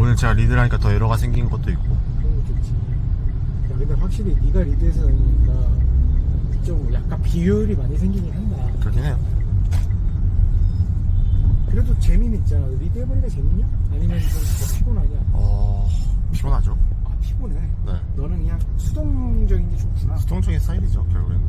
오늘 제가 리드를 하니까 더 에러가 생긴 것도 있고 그런 것도 있지. 야, 근데 확실히 네가 리드해서 다니니까 좀 약간 비효율이 많이 생기긴 한다. 그렇긴 해요 그래도 재미는 있잖아. 리드해보니까 재밌냐? 아니면 좀더 피곤하냐? 어... 피곤하죠 아 피곤해. 네 너는 그냥 수동적인 게 좋구나. 수동적인 스타일이죠 결국에는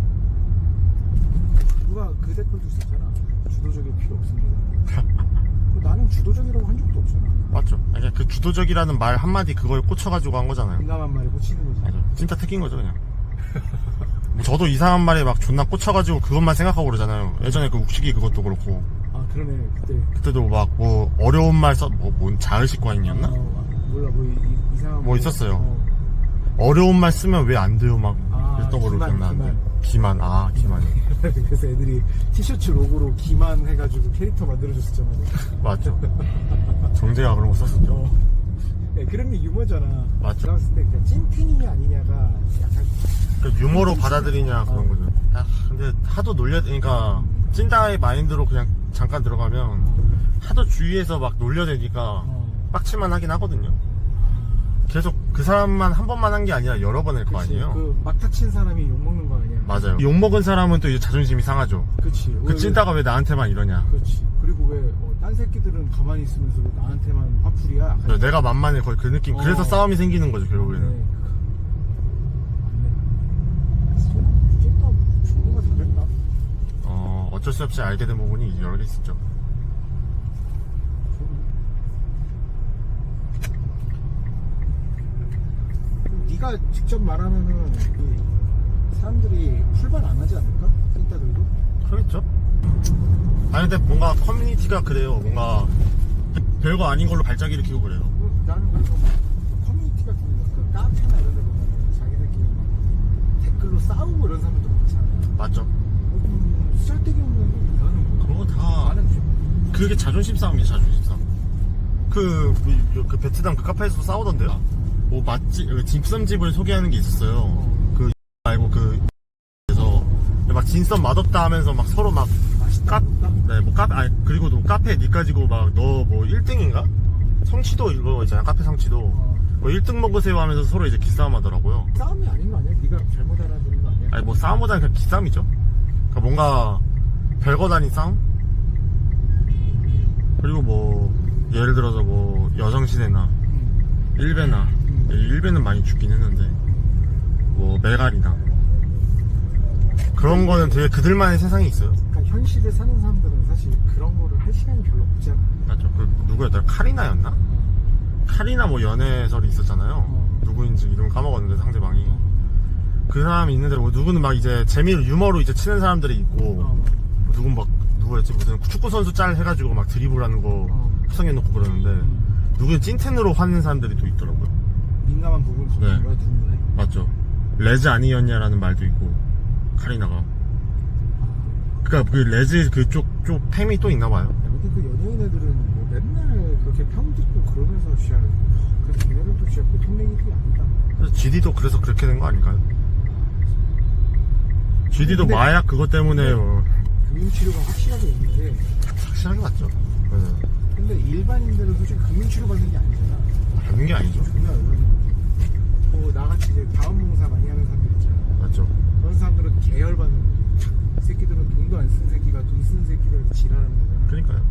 누가 그 댓글도 있었잖아. 주도적일 필요 없습니다. 주도적이라고 한 적도 없잖아. 맞죠 그냥 그 주도적이라는 말 한마디 그걸 꽂혀가지고 한 거잖아요 민감한 말에 꽂히는 거지. 맞아 진짜 특인 거죠 그냥 뭐 저도 이상한 말에 막 존나 꽂혀가지고 그것만 생각하고 그러잖아요 예전에 그 욱식이 그것도 그렇고 아 그러네 그때. 그때도 막 뭐 어려운 말 써, 뭐, 뭔 자의식 과잉이었나? 어, 몰라 뭐 이, 이상한 뭐 있었어요. 어. 어려운 말 쓰면 왜 안 돼요? 막 아, 그랬던 걸로 기만, 기억나는데. 기만, 아, 기만이. 그래서 애들이 티셔츠 로고로 기만 해가지고 캐릭터 만들어줬었잖아. 맞죠. 정재가 그런 거 썼었죠. 어. 야, 그런 게 유머잖아. 맞죠. 제가 봤을 때 그냥 찐팬이냐 아니냐가 약간 그 유머로 받아들이냐 그런 어. 거죠. 야, 근데 하도 놀려, 그러니까 찐따의 마인드로 그냥 잠깐 들어가면 하도 주위에서 막 놀려대니까 어. 빡칠만 하긴 하거든요. 계속 그 사람만 한 번만 한 게 아니라 여러 번 할 거 그치. 아니에요? 그 막다친 사람이 욕 먹는 거 아니야? 맞아요. 욕먹은 사람은 또 이제 자존심이 상하죠. 그치. 그 왜, 찐따가 왜 나한테만 이러냐. 왜, 그렇지. 그리고 왜, 어, 딴 새끼들은 가만히 있으면서 왜 나한테만 화풀이야? 네, 내가 만만해 거의 그 느낌. 그래서 어. 싸움이 생기는 거죠 결국에는. 네. 다 됐다. 어, 어쩔 수 없이 알게 된 부분이 여러 개 있었죠. 네가 직접 말하면은 그 사람들이 풀발 안 하지 않을까? 찐따들도? 그렇죠. 아니 근데 뭔가 커뮤니티가 그래요. 뭔가 별거 아닌 걸로 발작 일으키고 그래요. 그 나는 그래서 막 커뮤니티 같은 거, 그 카페나 이런 데 보면 자기들끼리 막 댓글로 싸우고 이런 사람들도 많잖아. 맞죠? 음, 쓸데기 없는 나는 뭐 그런 거 다 나는 좀 그게 자존심 싸움이죠. 자존심 싸움. 그, 그, 그 베트남 그 카페에서 싸우던데요. 뭐 맛집, 그 딤섬집을 소개하는 게 있었어요. 어. 그 말고 그 그래서 막 진썸 맛없다 하면서 막 서로 막 맛있다. 카, 먹다. 네, 뭐 카페, 아니, 그리고 또 카페 니 가지고 막 너 뭐 1등인가? 성취도 이거 있잖아요. 카페 성취도. 어. 뭐 1등 먹으세요 하면서 서로 이제 기싸움 하더라고요. 싸움이 아닌 거 아니야? 네가 잘못 알아듣는 거 아니야? 아니, 뭐 싸움보다는 그냥 기싸움이죠. 그러니까 뭔가 별거 아닌 싸움? 그리고 뭐, 예를 들어서 뭐, 여성시대나, 음. 일베나, 음. 일베는 많이 죽긴 했는데, 뭐, 메갈이나. 그런 거는 되게 그들만의 세상이 있어요. 그러니까 현실에 사는 사람들은 사실 그런 거를 할 시간이 별로 없잖아. 맞죠. 그, 누구였더라? 카리나였나? 카리나 뭐 연애설이 있었잖아요. 어. 누구인지 이름 까먹었는데 상대방이 그 사람이 있는데 뭐 누구는 막 이제 재미로 유머로 이제 치는 사람들이 있고 어. 뭐 누군 막 누구였지 무슨 축구 선수 짤 해가지고 막 드리블하는 거 어. 합성해놓고 그러는데 음. 누구는 찐텐으로 화내는 사람들이 또 있더라고요. 민감한 부분 네. 거는 거야 누군가에? 맞죠. 레즈 아니었냐라는 말도 있고 카리나가. 그니까 그 레즈 그쪽 쪽 팸이 또 있나 봐요. 야, 근데 그 연예인 애들은 뭐 맨날 그렇게 평 듣고 그러면서 진짜 그래서 걔네들도 진짜 보통 얘기들이 아니다. 그래서 GD도 그래서 그렇게 된 거 아닐까요? GD도 근데- 마약 그것 때문에 어, 금융치료가 확실하게 있는데 확실하게 맞죠. 그래서 근데 일반인들은 솔직히 금융치료 받는 게 아니잖아. 아, 받는 게 아니죠. 그러니까 뭐 어, 나같이 이제 다음 봉사 많이 하는 사람들 있잖아. 맞죠. 그런 사람들은 계열 받는 거지. 이 새끼들은 돈도 안 쓴 새끼가 돈 쓴 새끼들 지랄하는 거잖아. 그러니까요.